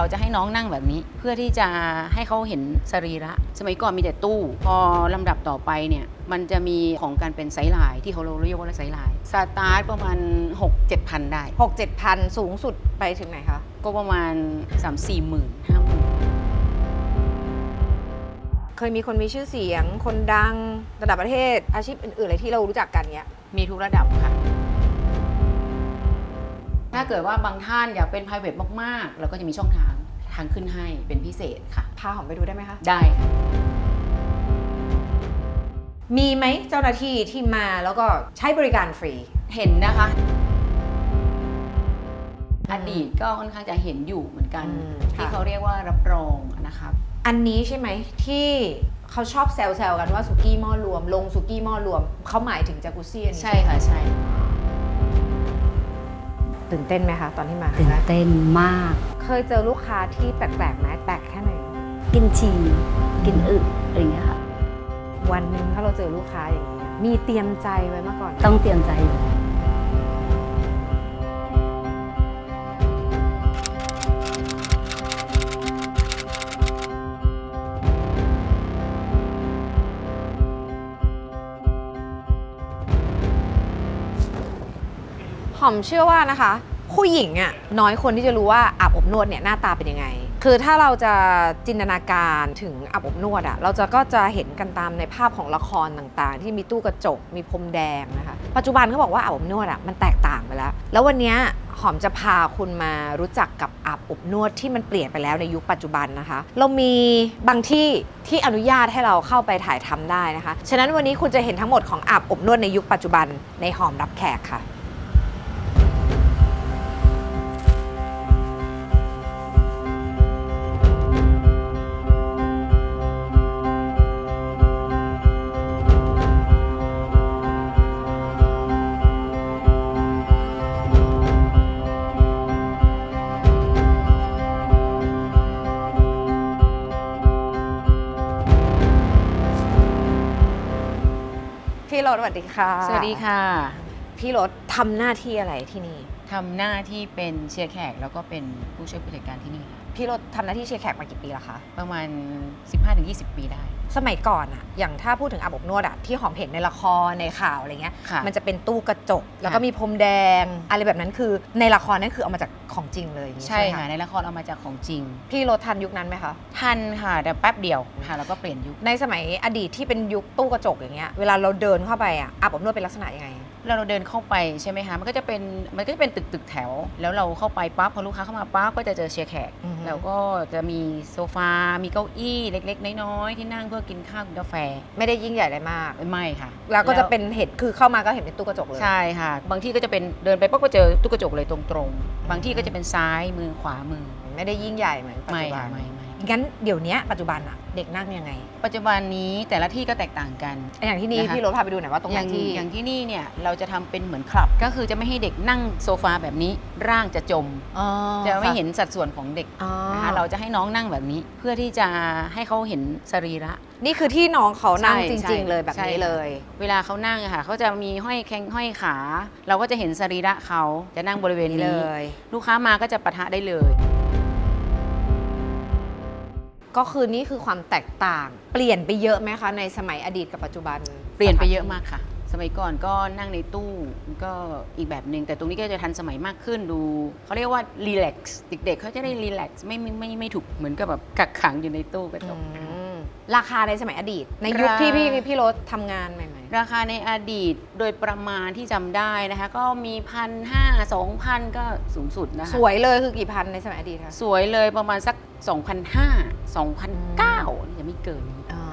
เราจะให้น้องนั่งแบบนี้ เพื่อที่จะให้เขาเห็นสรีระ สมัยก่อนมีแต่ตู้ พอลำดับต่อไปเนี่ยมันจะมีของการเป็นไซส์ไลน์ที่เขาเราเรียกว่าไซส์ไลน์สตาร์ทประมาณ 6 7พันได้ หกเจ็ดพันสูงสุดไปถึงไหนคะ ก็ประมาณ 3 4หมื่นห้าหมื่นเคยมีคนมีชื่อเสียง คนดังระดับประเทศอาชีพอื่นๆอะไรที่เรารู้จักกันเนี้ย มีทุกระดับค่ะ ถ้าเกิดว่าบางท่านอยากเป็น private มากๆ เราก็จะมีช่องทางทางขึ้นให้เป็นพิเศษค่ะ พาหอมไปดูได้ไหมคะ ได้ค่ะมีไหมเจ้าหน้าที่ที่มาแล้วก็ใช้บริการฟรี เห็นนะคะ อดีตก็ค่อนข้างจะเห็นอยู่เหมือนกัน อืมที่ค่ะ เขาเรียกว่ารับรองนะครับอันนี้ใช่ไหมที่เขาชอบแซวๆกันว่าสุกี้หม้อรวม ลงสุกี้หม้อรวมเขาหมายถึงจากุซี่อันนี้ใช่ค่ะใช่ ตื่นเต้นไหมคะตอนที่มาครั้ตื่งนแรกเต้นมาก เคยเจอลูกค้าที่แปลกๆไหมแปลกแค่ไหนกินฉี่กินอึอะไรอย่างเงี้ยค่ะวันหนึ่งถ้าเราเจอลูกค้าอย่างนี้ยมีเตรียมใจไว้มาก่อน ต้องเตรียมใจอยู่ อมเชื่อว่านะคะ ผู้หญิงอะน้อยคนที่จะรู้ว่าอาบอบนวดเนี่ยหน้าตาเป็นยังไง คือถ้าเราจะจินตนาการถึงอาบอบนวดอะเราจะก็จะเห็นกันตามในภาพของละครต่างๆ ที่มีตู้กระจกมีพรมแดงนะคะปัจจุบันเขาบอกว่าอาบอบนวดอะมันแตกต่างไปแล้ว แล้ววันนี้หอมจะพาคุณมารู้จักกับอาบอบนวดที่มันเปลี่ยนไปแล้วในยุคปัจจุบันนะคะ เรามีบางที่ที่อนุญาตให้เราเข้าไปถ่ายทำได้นะคะ ฉะนั้นวันนี้คุณจะเห็นทั้งหมดของอาบอบนวดในยุคปัจจุบันในหอมรับแขกค่ะ พี่รถสวัสดีค่ะสวัสดีค่ะพี่รถทำหน้าที่อะไรที่นี่ทำหน้าที่เป็นเชียร์แขกแล้วก็เป็นผู้ช่วยผู้จัดการที่นี่ค่ะพี่รถทำหน้าที่เชียร์แขกมากี่ปีแล้วคะประมาณ 15-20 ปีได้ สมัยก่อนอะอย่างถ้าพูดถึงอาบอบนวดอะที่หอมเห็นในละครในข่าวอะไรเงี้ย ค่ะมันจะเป็นตู้กระจก แล้วก็มีพรมแดง อะไรแบบนั้นคือในละครนั่นคือเอามาจากของจริงเลยอย่างงี้ใช่ไหมค่ะในละครเอามาจากของจริง พี่รถทันยุคนั้นไหมคะ ทันค่ะแต่แป๊บเดียวค่ะแล้วก็เปลี่ยนยุค ในสมัยอดีตที่เป็นยุคตู้กระจกอย่างเงี้ย เวลาเราเดินเข้าไปอะอาบอบนวดเป็นลักษณะยังไง เราเราเดินเข้าไปใช่ไหมคะมันก็จะเป็นมันก็จะเป็นตึกตึกแถว แล้วเราเข้าไปปั๊บพอลูกค้าเข้ามาปั๊บก็จะเจอเชียร์แขกอือฮึ แล้วก็จะมีโซฟา มีเก้าอี้เล็ก ๆ น้อยๆที่นั่งเพื่อกินข้าวกินกาแฟไม่ได้ยิ่งใหญ่อะไรมาก ไม่ค่ะแล้วก็จะเป็นเห็นคือเข้ามาก็เห็นเป็นตู้กระจกเลย ใช่ค่ะ บางที่ก็จะเป็นเดินไปปั๊บก็เจอตู้กระจกเลยตรงๆ บางที่ก็จะเป็นซ้ายมือขวามือไม่ได้ยิ่งใหญ่เหมือนปัจไม่จุบัค่ะน ไม่ไม่ งั้นเดี๋ยวเนี้ยปัจจุบันอะเด็กนั่งยังไง ปัจจุบันนี้แต่ละที่ก็แตกต่างกัน อย่างที่นี่นะคะ พี่รถพาไปดูหน่อยว่าตรงอไหนย่างที่ อย่างที่นี่เนี่ยเราจะทำเป็นเหมือนคลับ ก็คือจะไม่ให้เด็กนั่งโซฟาแบบนี้ร่างจะจม อ๋อจะไม่เห็นสัดส่วนของเด็กอ๋อนะคะเราจะให้น้องนั่งแบบนี้ เพื่อที่จะให้เขาเห็นสรีระ นี่คือที่น้องเขานั่งใช่จใช่ริง ๆ เลยแบบใช่นี้ค่ะ เลย เวลาเขานั่งอะค่ะเขาจะมีห้อยแข้งห้อยขา เราก็จะเห็นสรีระเขาจะนั่งบริเวณนี่เลนี้ยลูกค้ามาก็จะปะทะได้เลย ก็คือนี่คือความแตกต่าง เปลี่ยนไปเยอะไหมคะ ในสมัยอดีตกับปัจจุบัน เปลี่ยนไปเยอะมากค่ะ สมัยก่อนก็นั่งในตู้ก็อีกแบบหนึ่งแต่ตรงนี้ก็จะทันสมัยมากขึ้นดูเขาเรียกว่ารีแลกซ์เด็กๆเขาจะได้รีแลกซ์ไม่ไม่ไม่ไม่ถูกเหมือนกับแบบกักขังอยู่ในตู้กระจกอืมราคาในสมัยอดีต ในยุคราที่พี่พี่รถทำงานใหม่ ราคาในอดีตโดยประมาณที่จำได้นะคะ ก็มีพันห้าสองพันก็สูงสุดนะๆคะ สวยเลยคือกี่พันในสมัยอดีตคะ สวยเลยประมาณสัก 2,500 2,900จะไม่เกินนี้อ่า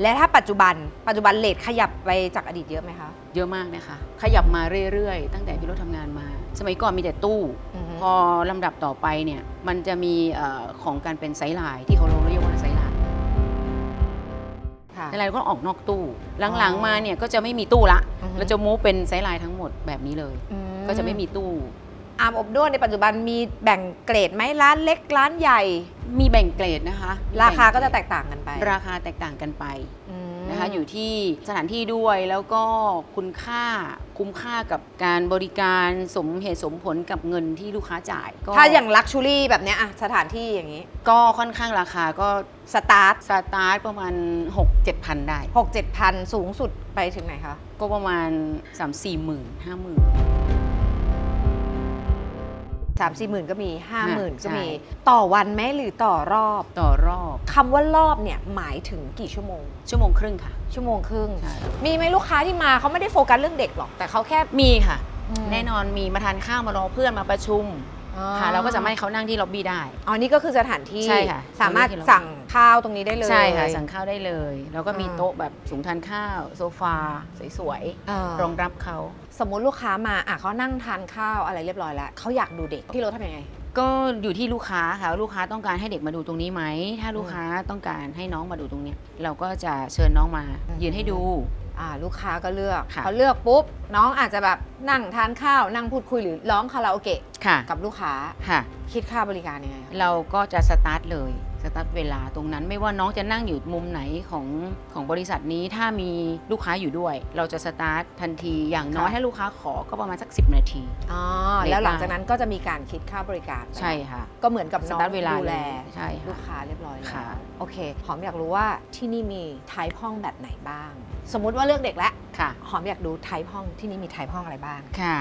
และถ้าปัจจุบันปัจจุบันเลทขยับไปจากอดีตเยอะไหมคะเยอะมากนะคะ ขยับมาเรื่อยๆ ตั้งแต่พี่รถทำงานมา สมัยก่อนมีแต่ตู้อือฮึพอลำดับต่อไปเนี่ย มันจะมีเอ่อของการเป็นไซส์ไลน์ที่เขาเรี ค่ะไซส์ไลน์ก็ออกนอกตู้ หลังอ๋อๆมาเนี่ยก็จะไม่มีตู้ละอือฮึเราจะมูฟเป็นไซส์ไลน์ทั้งหมดแบบนี้เลยอืก็จะไม่มีตู้อาร์มอบนวดในปัจจุบันมีแบ่งเกรดไหมร้านเล็กร้านใหญ่ มีแบ่งเกรดนะคะมีราคาแบ่งก็จะเรแตดกต่างกันไป ราคาแตกต่างกันไปอืมนะคะอยู่ที่สถานที่ด้วยแล้วก็คุณค่าคุ้มค่ากับการบริการสมเหตุสมผลกับเงินที่ลูกค้าจ่ายก็ถ้าอย่างลักชูรี่แบบเนี้ยอะสถานที่อย่างนี้ ก็ค่อนข้างราคาก็ สตาร์ทสตาร์ทประมาณ 6 7พันได้ หกเจ็ดพันสูงสุดไปถึงไหนคะ ก็ประมาณ 3 4หมื่น5หมื่นสามสี่หมื่นก็มีห้าหมื่นใช่ก็มีต่อวันไหมหรือต่อรอบต่อรอบคำว่ารอบเนี่ยหมายถึงกี่ชั่วโมง ชั่วโมงครึ่งค่ะ ชั่วโมงครึ่ง ใช่ มีไหมลูกค้าที่มาเขาไม่ได้โฟกัสเรื่องเด็กหรอก แต่เขาแค่มีค่ะอืมแน่นอนมีมาทานข้าวมารอเพื่อนมาประชุมอ๋อ ค่ะเราก็สามารถให้เขานั่งที่ล็อบบี้ได้ อ๋อนี่ก็คือสถานที่ ใช่ค่ะสามารถตรงนี้ที่เราสั่งข้าวตรงนี้ได้เลยใช่ค่ะสั่งข้าวได้เลย แล้วก็มีอ่าโต๊ะแบบสูงทานข้าว โซฟา สวยเออๆรองรับเขา สมมุติลูกค้ามาอะเขานั่งทานข้าวอะไรเรียบร้อยแล้วเขาอยากดูเด็กพี่โรถทำยังไงก็อยู่ที่ลูกค้าค่ะว่าลูกค้าต้องการให้เด็กมาดูตรงนี้ไหม ถ้าลูกค้าต้องการให้น้องมาดูตรงเนี้ยเราก็จะเชิญน้องมาอืมยืนให้ดูอ่า ลูกค้าก็เลือกค่ะเขาเลือกปุ๊บ น้องอาจจะแบบนั่งทานข้าวนั่งพูดคุยหรือร้องคาราโอเกะค่ะกับลูกค้าค่ะ คิดค่าบริการยังไงคะเราก็จะสตาร์ทเลยสตาร์ทเวลาตรงนั้นไม่ว่าน้องจะนั่งอยู่มุมไหนของของบริษัทนี้ถ้ามีลูกค้าอยู่ด้วย เราจะสตาร์ททันทีอย่างน้อยให้ลูกค้าขอก็ประมาณสัก 10 นาที อ๋อเล็กแล้วหลังมากจากนั้นก็จะมีการคิดค่าบริการใช่ค่ะ ก็เหมือนกับสน้องตาร์ทเวลาดูแลเลยใช่ลูค่ะกค้าเรียบร้อยแล้วค่ะโอเคหอมอยากรู้ว่าที่นี่มีไทป์ห้องแบบไหนบ้าง สมมุติว่าเลือกเด็กแล้วค่ะ หอมอยากดูไทป์ห้องที่นี่มีไทป์ห้องอะไรบ้าง ค่ะ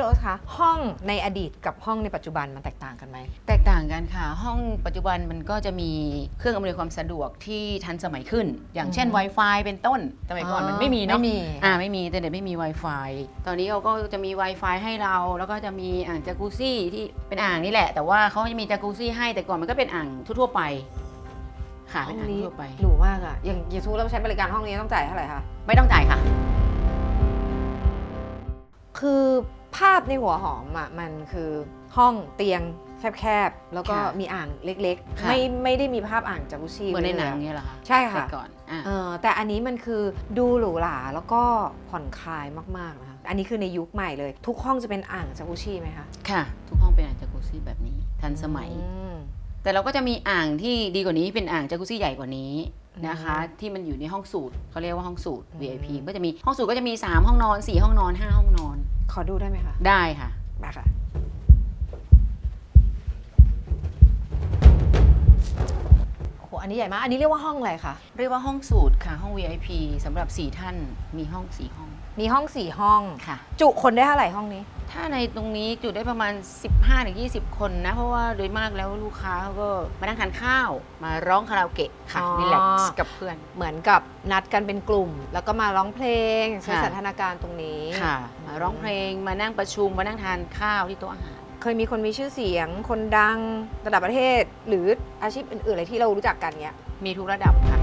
พี่โรสคะห้องในอดีตกับห้องในปัจจุบันมันแตกต่างกันไหม แตกต่างกันค่ะ ห้องปัจจุบันมันก็จะมีเครื่องอำนวยความสะดวกที่ทันสมัยขึ้น อย่างเช่นอืม Wi-Fi เป็นต้นสมัยก่อนอ๋อมันไม่มีเนาะไม่มี อ่าไม่มีแต่เดี๋ยวไม่มี Wi-Fi ตอนนี้เขาก็จะมี Wi-Fi ให้เรา แล้วก็จะมีอ่างจากุซี่ที่เป็นอ่างนี่แหละ แต่ว่าเขาจะมีจากุซี่ให้แต่ก่อนมันก็เป็นอ่างทั่วๆไป ค่ะห้เป็อนงอ่างนี้ทั่วไป หรูมากอะอย่างยูทูบเราใช้บริการห้องนี้ต้องจ่ายเท่าไหร่คะ ไม่ต้องจ่ายค่ะ คือ ภาพในหัวหอมอะมันคือห้องเตียงแคบๆ แล้วก็ค่ะมีอ่างเล็กค่ะๆไม่ไม่ได้มีภาพอ่างจากุซี่เหมือนในหนังลยเนี่ยเหรอคะใช่แต่ค่ะก่อนอะ เออแต่อันนี้มันคือดูหรูหราแล้วก็ผ่อนคลายมากๆนะคะอันนี้คือในยุคใหม่เลย ทุกห้องจะเป็นอ่างจากุชี่ไหมคะค่ะ ทุกห้องเป็นอ่างจากุซี่แบบนี้ ทันสมัย อืม แต่เราก็จะมีอ่างที่ดีกว่านี้เป็นอ่างจากุซี่ใหญ่กว่านี้นะคะอืมที่มันอยู่ในห้องสูตรเขาเรียกว่าห้องสูตรอืม VIP ก็จะมีห้องสูตรก็จะมี 3 ห้องนอน 4 ห้องนอน 5 ห้องนอน ขอดูได้ไหมคะ ได้ค่ะ มาค่ะ โอ้โห อันนี้ใหญ่มาก อันนี้เรียกว่าห้องอะไรคะ เรียกว่าห้องสูตรค่ะ ห้อง VIP สำหรับ 4 ท่านมีห้อง 4 ห้อง มีห้องสี่ห้อง ค่ะ จุคนได้เท่าไหร่ห้องนี้ ถ้าในตรงนี้จุได้ประมาณ 15-20 คนนะ เพราะว่าโดยมากแล้วลูกค้าเขาก็มานั่งทานข้าว มาร้องคาราโอเกะค่ะอ๋อ รีแลกซ์กับเพื่อน เหมือนกับนัดกันเป็นกลุ่ม แล้วก็มาร้องเพลงใช้ค่ะ สันทนาการตรงนี้ ค่ะ มาร้องเพลงมานั่งประชุมมานั่งทานข้าวที่โต๊ะอาหาร เคยมีคนมีชื่อเสียง คนดังระดับประเทศ หรืออาชีพอื่นๆอะไรที่เรารู้จักกันเนี้ย มีทุกระดับค่ะ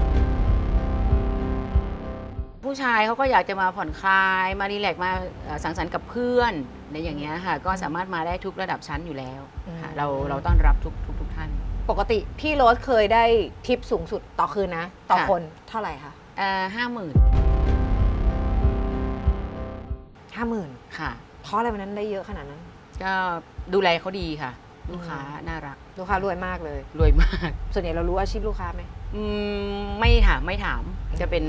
ผู้ชายเขาก็อยากจะมาผ่อนคลาย มารีแลกซ์มาเอ่อสังสรรค์กับเพื่อน ในอย่างเงี้ยค่ะ ก็สามารถมาได้ทุกระดับชั้นอยู่แล้วค่ะอืมเราเราต้อนรับทุกทุกทุกท่าน ปกติพี่โรสเคยได้ทิปสูงสุดต่อคืนนะ ต่อค่ะ คนเท่าไหร่คะห้าหมื่นห้าหมื่นค่ะ เพราะอะไรวันนั้นได้เยอะขนาดนั้น ก็ดูแลเขาดีค่ะ ลูกค้าน่ารักลูกค้ารวยมากเลย รวยมาก ส่วนใหญ่เรารู้อาชีพลูกค้าไหม อืมไม่ถามไม่ถามจะเป็น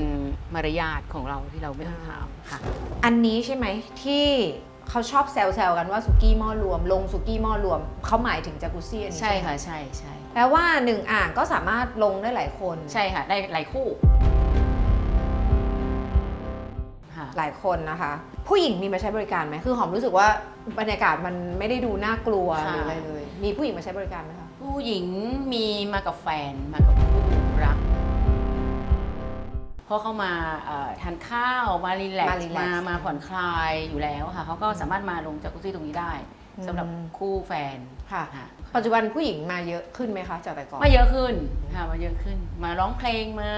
มารยาทของเราที่เราไม่ต้องถามค่ะ อันนี้ใช่ไหมที่ เขาชอบแซวๆกันว่าสุกี้หม้อรวม ลงสุกี้หม้อรวม เขาหมายถึงจากุซี่อันนี้ใช่ไหมค่ะ ใช่ใช่แปลว่าหนึ่งอ่างก็สามารถลงได้หลายคน ใช่ค่ะ ได้หลายคู่ค่ะหลายคนนะคะ ผู้หญิงมีมาใช้บริการไหมคือหอมรู้สึกว่าบรรยากาศมันไม่ได้ดูน่ากลัวหค่ะรืออะไรเลย มีผู้หญิงมาใช้บริการไหมคะผู้หญิงมีมากับแฟนมากับคู่รักเพ ราะเขามาเอ่อทานข้าวมารีแลกมาซ์ relax มามาผ่อนคลายอยู่แล้วค่ะเขาก็สามารถมาลงจากกุซี่ตรงนี้ได้สำหรับอืมคู่แฟนค่ะค่ะ ปัจจุบันผู้หญิงมาเยอะขึ้นไหมคะจากแต่ก่อนมาเยอะขึ้นค่ะมาเยอะขึ้น มาร้องเพลงมา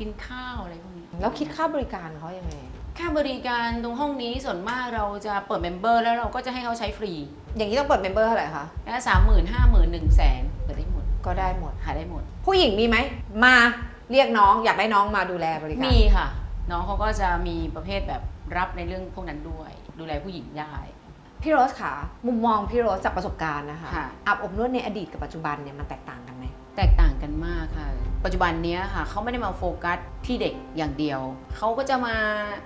กินข้าวอะไรพวกนี้แล้วคิดค่าบริการเขายังไงค่าบริการตรงห้องนี้ส่วนมากเราจะเปิดเมมเบอร์แล้วเราก็จะให้เขาใช้ฟรี อย่างนี้ต้องเปิดเมมเบอร์เท่าไหร่คะแล้วสามหมื่นห้าหมื่นหนึ่งแสนเปิดได้หมดก็ได้หมดหาได้หมด ผู้หญิงมีไหมมา เรียกน้องอยากได้น้องมาดูแลบริการ มีค่ะ น้องเขาก็จะมีประเภทแบบรับในเรื่องพวกนั้นด้วย ดูแลผู้หญิงได้ พี่โรสค่ะ มุมมองพี่โรสจากประสบการณ์นะคะค่ะ อาบอบนวดในอดีตกับปัจจุบันเนี่ยมันแตกต่างกันไหม แตกต่างกันมากค่ะ ปัจจุบันเนี้ยค่ะเขาไม่ได้มาโฟกัสที่เด็กอย่างเดียว เขาก็จะมา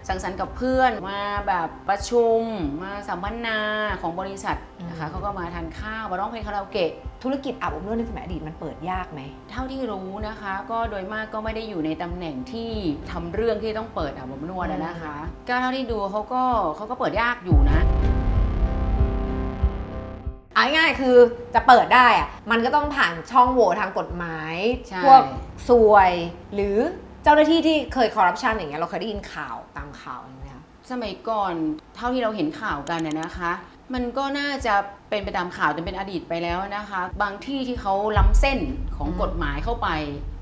สังสรรค์กับเพื่อนมาแบบประชุม มาสัมมนาของบริษัทนะคะอืม เขาก็มาทานข้าวมาร้องเพลงคาราโอเกะ ธุรกิจอาบอบนวดในสมัยอดีตมันเปิดยากไหม เท่าที่รู้นะคะ ก็โดยมากก็ไม่ได้อยู่ในตำแหน่งที่ทำเรื่องที่ต้องเปิดอาบอบนวดอะนะคะ ก็เท่าที่ดูเขาก็เขาก็เปิดยากอยู่นะ เอาง่ายๆคือจะเปิดได้อะมันก็ต้องผ่านช่องโหว่ทางกฎหมาย ใช่ พวกสวย หรือเจ้าหน้าที่ที่เคยคอร์รัปชันอย่างเงี้ยเราเคยได้ยินข่าวตามข่าวอย่างเงี้ย สมัยก่อนเท่าที่เราเห็นข่าวกันนะนะคะ มันก็น่าจะเป็นไปตามข่าวจนเป็นอดีตไปแล้วนะคะ บางที่ที่เขาล้ำเส้นของอืมกฎหมายเข้าไป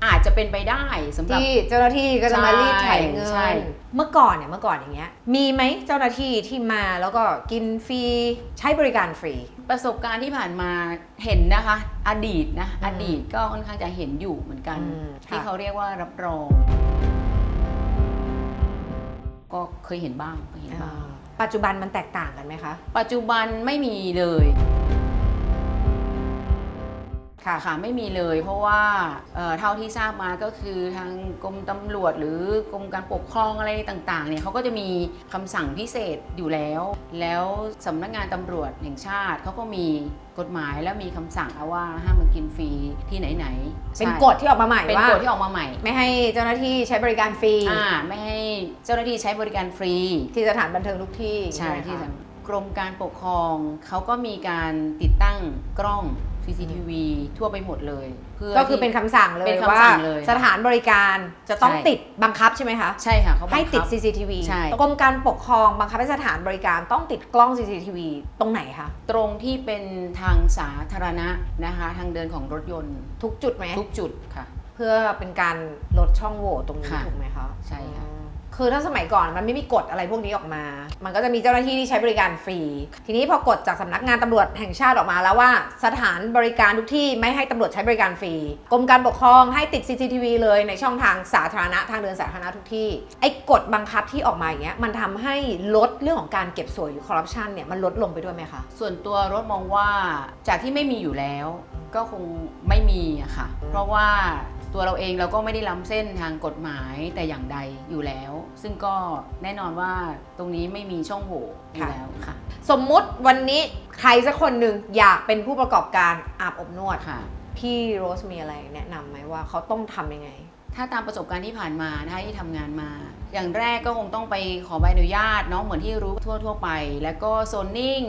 อาจจะเป็นไปได้สำหรับ ที่เจ้าหน้าที่ก็จะมาใช่รีดไถเงิใช่ นเมื่อก่อนเนี่ยเมื่อก่อนอย่างเงี้ยมีไหมเจ้าหน้าที่ที่มาแล้วก็กินฟรีใช้บริการฟรี ประสบการณ์ที่ผ่านมาเห็นนะคะ อดีตนะอืมอดีตก็ค่อนข้างจะเห็นอยู่เหมือนกัน อืมที่ค่ะเขาเรียกว่ารับรอง ก็เคยเห็นบ้างเคยเห็นบ้าง ปัจจุบันมันแตกต่างกันไหมคะ ปัจจุบันไม่มีเลย ค่ะค่ะไม่มีเลย เพราะว่าเอ่อเท่าที่ทราบมาก็คือทางกรมตำรวจหรือกรมการปกครองอะไรต่างๆเนี่ยเขาก็จะมีคำสั่งพิเศษอยู่แล้ว แล้วสำนักงานตำรวจแห่งชาติเขาก็มีกฎหมายแล้วมีคำสั่งเอาว่าห้ามมากินฟรีที่ไหนๆเป็นใช่กฎที่ออกมาใหม่เป็นว่ากฎที่ออกมาใหม่ไม่ให้เจ้าหน้าที่ใช้บริการฟรี อ่าไม่ให้เจ้าหน้าที่ใช้บริการฟรี ที่สถานบันเทิงทุกที่ใช่ไหมที่คะสำกรมการปกครองเขาก็มีการติดตั้งกล้อง CCTV ทั่วไปหมดเลยเพื่อก็คือที่เป็นคำสั่งเลยเป็นคำว่าสั่งเลยสถานบริการจะต้องใช่ ติดบังคับใช่ไหมคะ ใช่ค่ะเขาบังคับ ให้ติด CCTV ใช่ กรมการปกครองบังคับให้สถานบริการต้องติดกล้อง CCTV ตรงไหนคะ ตรงที่เป็นทางสาธารณะนะคะ ทางเดินของรถยนต์ ทุกจุดไหม ทุกจุดค่ะ เพื่อเป็นการลดช่องโหว่ตรงนี้ค่ะถูกไหมคะใช่ค่ะ อืม คือถ้าสมัยก่อนมันไม่มีกฎอะไรพวกนี้ออกมา มันก็จะมีเจ้าหน้าที่ที่ใช้บริการฟรี ทีนี้พอกฎจากสำนักงานตำรวจแห่งชาติออกมาแล้วว่า สถานบริการทุกที่ไม่ให้ตำรวจใช้บริการฟรี กรมการปกครองให้ติด CCTV เลยในช่องทางสาธารณะทางเดินสาธารณะทุกที่ ไอ้กฎบังคับที่ออกมาอย่างเงี้ยมันทำให้ลดเรื่องของการเก็บสวยหรือคอร์รัปชันเนี่ยมันลดลงไปด้วยไหมคะ ส่วนตัวรถมองว่าจากที่ไม่มีอยู่แล้ว ก็คงไม่มีอะค่ะ เพราะว่า ตัวเราเองเราก็ไม่ได้ล้ำเส้นทางกฎหมายแต่อย่างใดอยู่แล้ว ซึ่งก็แน่นอนว่าตรงนี้ไม่มีช่องโหว่อยู่ค่ะแล้วค่ะ สมมุติวันนี้ใครสักคนหนึ่งอยากเป็นผู้ประกอบการอาบอบนวดค่ะ พี่โรสมีอะไรแนะนำไหมว่าเขาต้องทำยังไง ถ้าตามประสบการณ์ที่ผ่านมานะคะที่ทำงานมา อย่างแรกก็คงต้องไปขอใบอนุญาตเนาะเหมือนที่รู้ทั่วทั่วๆไป แล้วก็โซนนิ่ง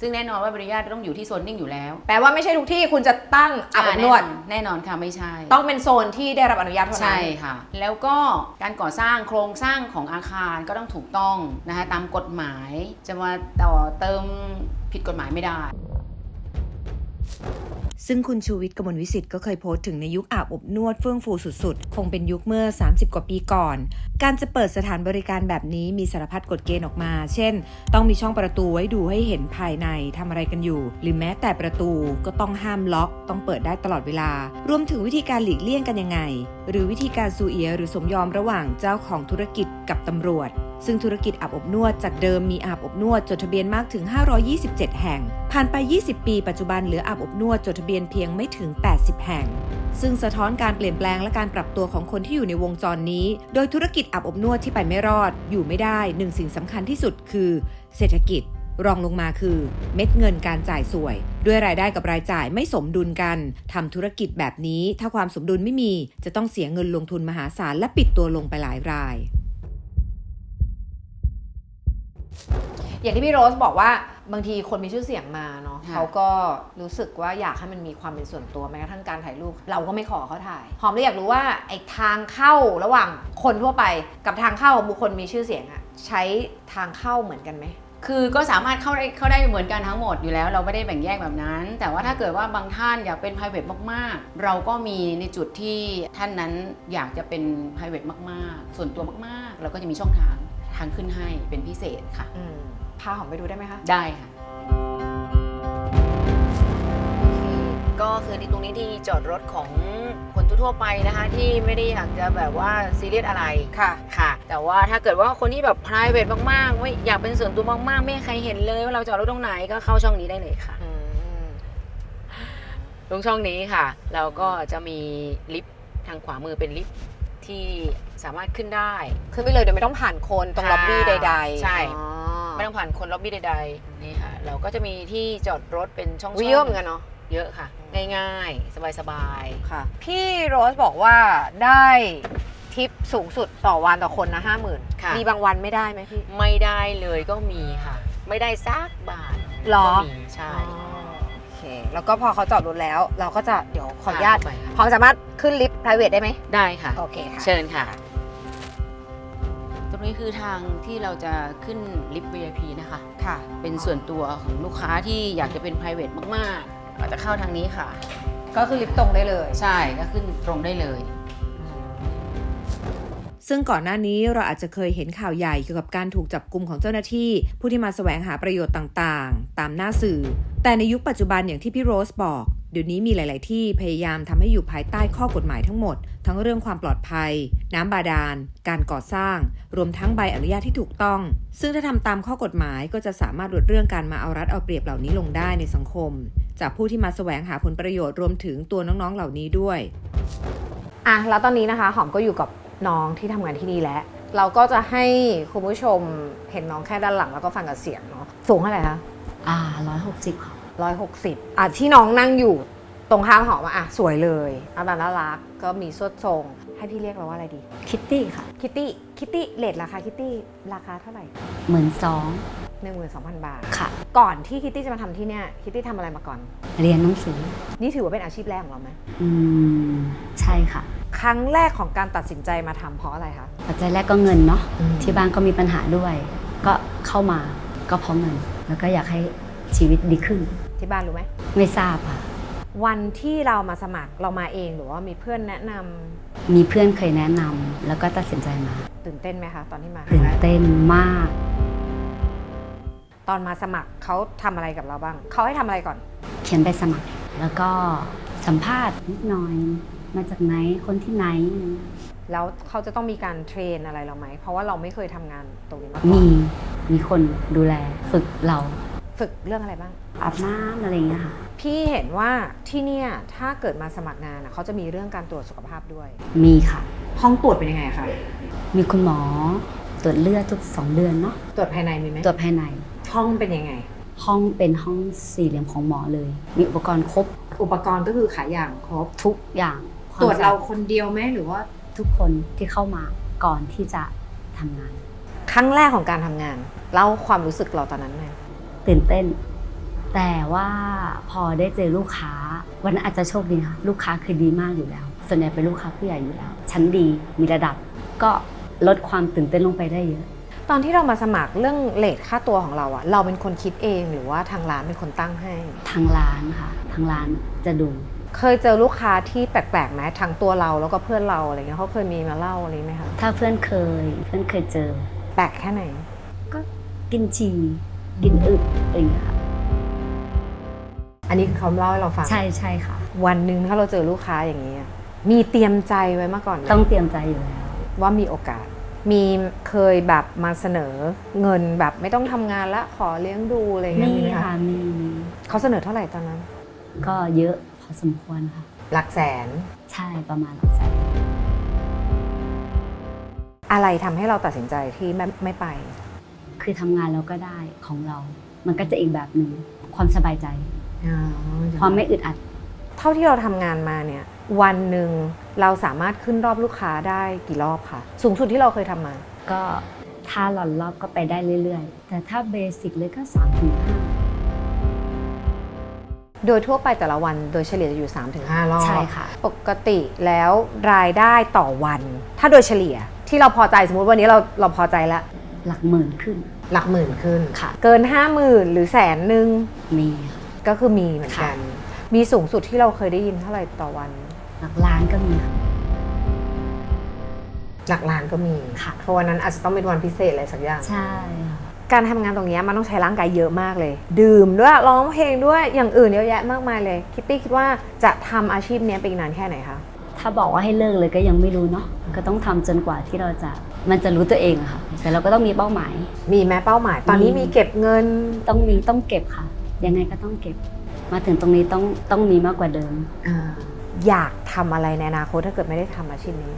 ซึ่งแน่นอนว่าใบอนุญาตต้องอยู่ที่โซนนิ่งอยู่แล้วแปลว่าไม่ใช่ทุกที่คุณจะตั้งอาบอบนวดอ่าแน่นอนแน่นอนค่ะไม่ใช่ ต้องเป็นโซนที่ได้รับอนุญาตเท่านั้นใช่ค่ะ แล้วก็การก่อสร้างโครงสร้างของอาคารก็ต้องถูกต้องนะคะตามกฎหมายจะมาต่อเติมผิดกฎหมายไม่ได้ ซึ่งคุณชูวิทย์กมลวิสิทธ์ก็เคยโพสต์ถึงในยุคอาบอบนวดเฟื่องฟูสุดๆ คงเป็นยุคเมื่อ 30 กว่าปีก่อน การจะเปิดสถานบริการแบบนี้มีสารพัดกฎเกณฑ์ออกมา เช่น ต้องมีช่องประตูไว้ดูให้เห็นภายในทำอะไรกันอยู่ หรือแม้แต่ประตูก็ต้องห้ามล็อก ต้องเปิดได้ตลอดเวลา รวมถึงวิธีการหลีกเลี่ยงกันยังไง หรือวิธีการซูเอียหรือสมยอมระหว่างเจ้าของธุรกิจกับตำรวจ ซึ่งธุรกิจอาบอบนวดจากเดิมมีอาบอบนวดจดทะเบียนมากถึง 527 แห่ง ผ่านไป 20 ปีปัจจุบันเหลืออาบอบนวดจดทะเบียนเพียงไม่ถึง 80 แห่ง ซึ่งสะท้อนการเปลี่ยนแปลงและการปรับตัวของคนที่อยู่ในวงจรนี้ โดยธุรกิจอาบอบนวดที่ไปไม่รอด อยู่ไม่ได้หนึ่งสิ่งสำคัญที่สุดคือ เศรษฐกิจรองลงมาคือ เม็ดเงินการจ่ายสวย ด้วยรายได้กับรายจ่ายไม่สมดุลกันทำธุรกิจแบบนี้ ถ้าความสมดุลไม่มี จะต้องเสียเงินลงทุนมหาศาลและปิดตัวลงไปหลายราย อย่างที่พี่โรสบอกว่าบางทีคนมีชื่อเสียงมาเนาะค่ะ เขาก็รู้สึกว่าอยากให้มันมีความเป็นส่วนตัวแม้กระทั่งการถ่ายรูปเราก็ไม่ขอเขาถ่ายหอมเลยอยากรู้ว่าไอ้ทางเข้าระหว่างคนทั่วไปกับทางเข้าของบุคคลมีชื่อเสียงอะใช้ทางเข้าเหมือนกันไหม คือก็สามารถเข้าได้เข้าได้เหมือนกันทั้งหมดอยู่แล้ว เราไม่ได้แบ่งแยกแบบนั้น แต่ว่าถ้าเกิดว่าบางท่านอยากเป็น p r i v a t มากๆ เราก็มีในจุดที่ท่านนั้นอยากจะเป็น p r i v a t มากๆ ส่วนตัวมากๆ เราก็จะมีช่องทาง ทางขึ้นให้เป็นพิเศษค่ะ อืมพาหอมไปดูได้ไหมคะ ได้ค่ะ ก็คือที่ตรงนี้ที่จอดรถของคนทั่วๆไปนะคะ ที่ไม่ได้อยากจะแบบว่าซีเรียสอะไรค่ะ ค่ะ แต่ว่าถ้าเกิดว่าคนที่แบบ p r i v a t มากๆไม่อยากเป็นส่วนตัวมากๆ ไม่ให้ใครเห็นเลยว่าเราจอดรถตรงไหนก็เข้าช่องนี้ได้เลยค่ะ อืม ตรงช่องนี้ค่ะ เราก็จะมีลิฟต์ทางขวามือเป็นลิฟต์ ที่สามารถขึ้นได้ ขึ้นไปเลยโดยไม่ต้องผ่านคนตรงค่ะล็อบบี้ใดๆใช่ อ๋อไม่ต้องผ่านคนล็อบบี้ใดๆนี่ค่ะเราก็จะมีที่จอดรถเป็นช่องๆวิเยอะเหมือนกันเนาะ เยอะค่ะ ง่ายๆ สบายค่ะ พี่โรสบอกว่าได้ทิปสูงสุดต่อวันต่อคนนะห้าหมื่นค่ะมีบางวันไม่ได้ไหมพี่ๆไม่ได้เลยก็มีค่ะ ไม่ได้สักบาทหรอ ก็มีใช่โอ เค แล้วก็พอเขาจอดรถแล้ว เราก็จะเดี๋ยวขออนุญาตพาเข้าไปค่ะ พร้อมสามารถขึ้นลิฟต์ private ได้ไหมได้ค่ะ โอเคค่ะ เชิญค่ะ ตรงนี้คือทางที่เราจะขึ้นลิฟต์ VIP นะคะ ค่ะ เป็นส่วนตัวของลูกค้าที่อยากจะเป็น private มากๆก็จะเข้าทางนี้ค่ะ ก็คือลิฟต์ตรงได้เลย ใช่ก็ขึ้นตรงได้เลย ซึ่งก่อนหน้านี้เราอาจจะเคยเห็นข่าวใหญ่เกี่ยวกับการถูกจับกลุ่มของเจ้าหน้าที่ ผู้ที่มาแสวงหาประโยชน์ต่างๆ ตามหน้าสื่อ แต่ในยุคปัจจุบันอย่างที่พี่โรสบอกเดี๋ยวนี้มีหลาย ๆ ที่พยายามทำให้อยู่ภายใต้ข้อกฎหมายทั้งหมด ทั้งเรื่องความปลอดภัย น้ำบาดาล การก่อสร้าง รวมทั้งใบอนุญาตที่ถูกต้อง ซึ่งถ้าทำตามข้อกฎหมายก็จะสามารถลดเรื่องการมาเอารัดเอาเปรียบเหล่านี้ลงได้ในสังคม จากผู้ที่มาแสวงหาผลประโยชน์รวมถึงตัวน้อง ๆ เหล่านี้ด้วยอะแล้วตอนนี้นะคะหอมก็อยู่กับ น้องที่ทำงานที่นี่แล้วเราก็จะให้คุณผู้ชมเห็นน้องแค่ด้านหลังแล้วก็ฟังกับเสียงเนาะสูงเท่าไหร่คะอ่าร้อยหกสิบค่ะร้อยหกสิบอะที่น้องนั่งอยู่ตรงข้ามหอมอะอะสวยเลยอาตาน่ารักก็มีสวดทรง ให้พี่เรียกเราว่าอะไรดี คิตตี้ค่ะ คิตตี้ คิตตี้เลทราคาคิตตี้ราคาเท่าไหร่หมื่นสอง หนึ่งหมื่นสองพันบาท ค่ะ ก่อนที่คิตตี้จะมาทำที่เนี่ยคิตตี้ทำอะไรมาก่อน เรียนหนังสือ นี่ถือว่าเป็นอาชีพแรกของเราไหมอืม ใช่ค่ะ ครั้งแรกของการตัดสินใจมาทำเพราะอะไรคะ ปัจจัยแรกก็เงินเนาะ อืม ที่บ้านก็มีปัญหาด้วย ก็เข้ามาก็เพราะเงิน แล้วก็อยากให้ชีวิตดีขึ้น ที่บ้านรู้ไหม ไม่ทราบค่ะ วันที่เรามาสมัครเรามาเองหรือว่ามีเพื่อนแนะนำมีเพื่อนเคยแนะนำแล้วก็ตัดสินใจมาตื่นเต้นไหมคะ ตอนที่มาตื่นเต้นมาก ตอนมาสมัครเขาทำอะไรกับเราบ้าง เขาให้ทำอะไรก่อน เขียนใบสมัคร แล้วก็สัมภาษณ์นิดหน่อย มาจากไหนคนที่ไหน แล้วเขาจะต้องมีการเทรนอะไรเราไหม เพราะว่าเราไม่เคยทำงานตรงนี้มาก่อนมีมีคนดูแลฝึกเราฝึกเรื่องอะไรบ้าง อาบน้ำอะไรอย่างเงี้ยค่ะ พี่เห็นว่าที่เนี่ยถ้าเกิดมาสมัครงานอะเขาจะมีเรื่องการตรวจสุขภาพด้วย มีค่ะ ห้องตรวจเป็นยังไงคะ มีคุณหมอ ตรวจเลือดทุกสองเดือนเนาะตรวจภายในมีไหมตรวจภายใน ห้องเป็นยังไง ห้องเป็นห้องสี่เหลี่ยมของหมอเลย มีอุปกรณ์ครบอุปกรณ์ก็คือขายอย่างครบทุกอย่างคมตรวจเราสะอดคนเดียวไหมหรือว่าทุกคนที่เข้ามาก่อนที่จะทำงาน ครั้งแรกของการทำงานเล่าความรู้สึกเราตอนนั้นหน่อยตื่นเต้น แต่ว่าพอได้เจอลูกค้า วันนั้นอาจจะโชคดีค่ะลูกค้าคือดีมากอยู่แล้ว ส่วนใหญ่เป็นลูกค้าผู้ใหญ่อยู่แล้วชั้นดีมีระดับก็ ลดความตื่นเต้นลงไปได้เยอะ ตอนที่เรามาสมัครเรื่องเลทค่าตัวของเราอะเราเป็นคนคิดเองหรือว่าทางร้านเป็นคนตั้งให้ ทางร้านค่ะ ทางร้านจะดู เคยเจอลูกค้าที่แปลกๆไหมทางตัวเราแล้วก็เพื่อนเราอะไรเงี้ยเขาเคยมีมาเล่าอะไรไหมคะถ้าเพื่อนเคย เพื่อนเคยเจอ แปลกแค่ไหน ก็กินฉี่กินอึอะไรอย่างเงี้ยค่ะอันนี้คือเขาเล่าให้เราฟัง ใช่ใช่ค่ะ วันหนึ่งถ้าเราเจอลูกค้าอย่างนี้อะมีเตรียมใจไว้มาก่อนไหม ต้องเตรียมใจอยู่แล้ว ว่ามีโอกาส มีเคยแบบมาเสนอเงินแบบไม่ต้องทำงานละขอเลี้ยงดูอะไรเงี้ยมีมีไหมค่ะคะมีมีเขาเสนอเท่าไหร่ตอนนั้น ก็เยอะพอสมควรค่ะ หลักแสน ใช่ประมาณหลักแสนอะไรทำให้เราตัดสินใจที่ไม่ไม่ไป คือทำงานเราก็ได้ของเรา มันก็จะอีกแบบหนึ่งความสบายใจ ความไม่อึดอัด เท่าที่เราทำงานมาเนี่ย วันหนึ่งเราสามารถขึ้นรอบลูกค้าได้กี่รอบคะสูงสุดที่เราเคยทำมา ก็ถ้าหลอนรอบก็ไปได้เรื่อยๆ แต่ถ้าเบสิกเลยก็3ามถึงห้าโดยทั่วไปแต่ละวันโดยเฉลี่ยจะอยู่ 3-5 รอบใช่ค่ะ ปกติแล้วรายได้ต่อวัน ถ้าโดยเฉลี่ยที่เราพอใจสมมติวันนี้เราเราพอใจแล้ว หลักหมื่นขึ้น หลักหมื่นขึ้นค่ะ เกิน 5 0,000 หรือแสนหนึ่งมีค่ะก็คือมีเหมือนกัน มีสูงสุดที่เราเคยได้ยินเท่าไหร่ต่อวัน หลักล้านก็มีค่ะ หลักล้านก็มีค่ะ เพราะวันนั้นอาจจะต้องเป็นวันพิเศษอะไรสักอย่าง ใช่ค่ะการทำงานตรงเนี้ยมันต้องใช้ร่างกายเยอะมากเลย ดื่มด้วยร้องเพลงด้วยอย่างอื่นเยอะแยะมากมายเลย คิตตี้คิดว่าจะทำอาชีพเนี้ยไปอีกนานแค่ไหนคะถ้าบอกว่าให้เลิกเลยก็ยังไม่รู้เนาะก็ต้องทำจนกว่าที่เราจะมันจะรู้ตัวเองอะค่ะ แต่เราก็ต้องมีเป้าหมาย มีแม้เป้าหมาย ตอนนี้มีมีเก็บเงิน ต้องมีต้องเก็บค่ะ ยังไงก็ต้องเก็บ มาถึงตรงนี้ต้องต้องมีมากกว่าเดิม อ ยากทำอะไรในอนาคตถ้าเกิดไม่ได้ทำอาชีพนี้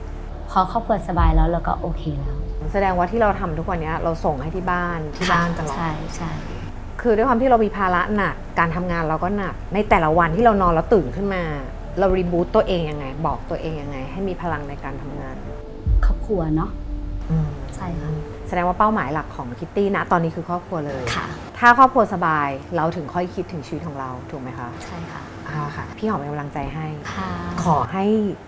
พอครอบครัวสบายแล้วเราก็โอเคแล้วแสดงว่าที่เราทำทุกวันเนี้ยเราส่งให้ที่บ้านที่บ้านตลอด ใช่ใช่คือด้วยความที่เรามีภาระหนักการทำงานเราก็หนัก ในแต่ละวันที่เรานอนแล้วตื่นขึ้นมา เรารีบูตตัวเองยังไง บอกตัวเองยังไง ให้มีพลังในการทำงานครอบครัวเนาะใช่ค่ะแสดงว่าเป้าหมายหลักของคิตตี้นะตอนนี้คือครอบครัวเลย ค่ะ ถ้าครอบครัวสบายเราถึงค่อยคิดถึงชีวิตของเราถูกไหมคะ ใช่ค่ะ เอาค่ะ พี่หอมเป็นกำลังใจให้ ค่ะขอให้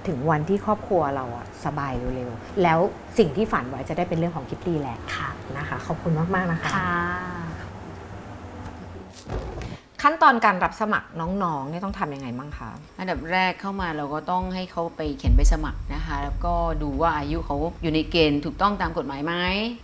ถึงวันที่ครอบครัวเราอะสบายเร็วๆ แล้วสิ่งที่ฝันไว้จะได้เป็นเรื่องของคิตตี้แหละค่ะนะคะ ขอบคุณมากๆนะคะ ค่ะ ขั้นตอนการรับสมัครน้องๆเนี่ยต้องทำยังไงบ้างคะอันดับแรกเข้ามาเราก็ต้องให้เขาไปเขียนใบสมัครนะคะ แล้วก็ดูว่าอายุเขาอยู่ในเกณฑ์ถูกต้องตามกฎหมายไหม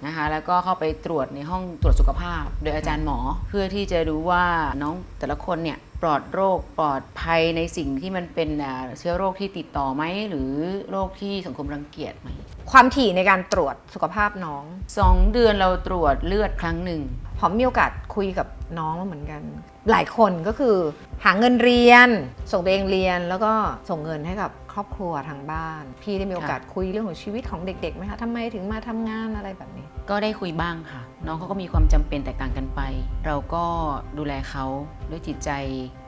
นะคะ แล้วก็เข้าไปตรวจในห้องตรวจสุขภาพ โดยอาจารย์หมอ เพื่อที่จะดูว่าน้องแต่ละคนเนี่ยปลอดโรคปลอดภัยในสิ่งที่มันเป็นอ่าเชื้อโรคที่ติดต่อไหมหรือโรคที่สังคมรังเกียจไหมความถี่ในการตรวจสุขภาพน้องสองเดือนเราตรวจเลือดครั้งหนึ่งหอมมีโอกาสคุยกับน้องเหมือนกัน หลายคนก็คือหาเงินเรียน ส่งตัวเองเรียนแล้วก็ส่งเงินให้กับครอบครัวทางบ้าน พี่ได้มีโอกาสคุยเรื่องของชีวิตของเด็กๆไหมคะทำไมถึงมาทำงานอะไรแบบนี้ ก็ได้คุยบ้างค่ะ น้องเขาก็มีความจำเป็นแตกต่างกันไป เราก็ดูแลเขาด้วยจิตใจ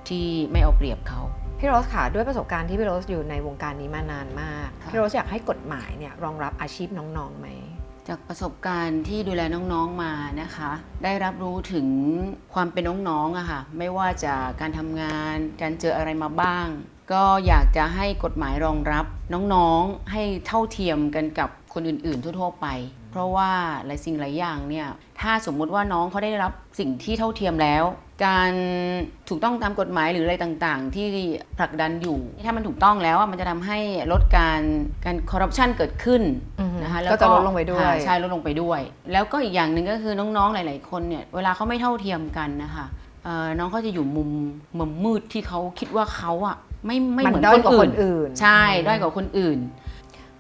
ที่ไม่เอาเปรียบเขา พี่โรสค่ะด้วยประสบการณ์ที่พี่โรสอยู่ในวงการนี้มานานมาก ค่ะ พี่โรสอยากให้กฎหมายเนี่ยรองรับอาชีพน้องๆไหม จากประสบการณ์ที่ดูแลน้องๆมานะคะ ได้รับรู้ถึงความเป็นน้องๆอะค่ะไม่ว่าจะการทำงานการเจออะไรมาบ้าง ก็อยากจะให้กฎหมายรองรับน้องๆให้เท่าเทียมกันกับคนอื่นๆ ทั่วๆไป เพราะว่าหลายสิ่งหลายอย่างเนี่ยถ้าสมมุติว่าน้องเขาได้รับสิ่งที่เท่าเทียมแล้ว การถูกต้องตามกฎหมายหรืออะไรต่างๆ ที่ผลักดันอยู่ ถ้ามันถูกต้องแล้วอะมันจะทำให้ลดการการคอร์รัปชันเกิดขึ้นอือฮึนะคะก็จะลดลงไปด้วยค่ะใช่ลดลงไปด้วย แล้วก็อีกอย่างหนึ่งก็คือน้องๆหลาย ๆ คนเนี่ยเวลาเขาไม่เท่าเทียมกันนะคะเอ่อน้องเขาจะอยู่มุมมุมมืดที่เขาคิดว่าเขาอะไม่ไม่มันเหมือนด้อยคนกว่าอื่คนนอื่น ใช่ด้อยกว่าคนอื่น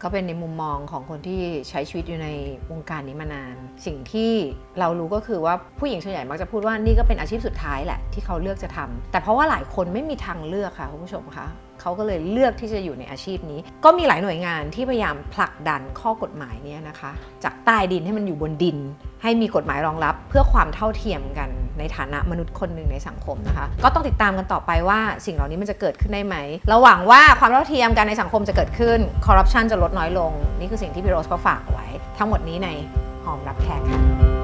ก็เป็นในมุมมองของคนที่ใช้ชีวิตอยู่ในวงการนี้มานาน สิ่งที่เรารู้ก็คือว่าผู้หญิงส่วนใหญ่มักจะพูดว่านี่ก็เป็นอาชีพสุดท้ายแหละที่เขาเลือกจะทำแต่เพราะว่าหลายคนไม่มีทางเลือกค่ะคุณผู้ชมคะ เขาก็เลยเลือกที่จะอยู่ในอาชีพนี้ ก็มีหลายหน่วยงานที่พยายามผลักดันข้อกฎหมายนี้นะคะ จากใต้ดินให้มันอยู่บนดิน ให้มีกฎหมายรองรับ เพื่อความเท่าเทียมกันในฐานะมนุษย์คนหนึ่งในสังคมนะคะ ก็ต้องติดตามกันต่อไปว่าสิ่งเหล่านี้มันจะเกิดขึ้นได้ไหมเราหวังว่าความเท่าเทียมกันในสังคมจะเกิดขึ้นคอร์รัปชันจะลดน้อยลง นี่คือสิ่งที่พี่โรสก็ฝากเอาไว้ ทั้งหมดนี้ในหอมรับแขกค่ะ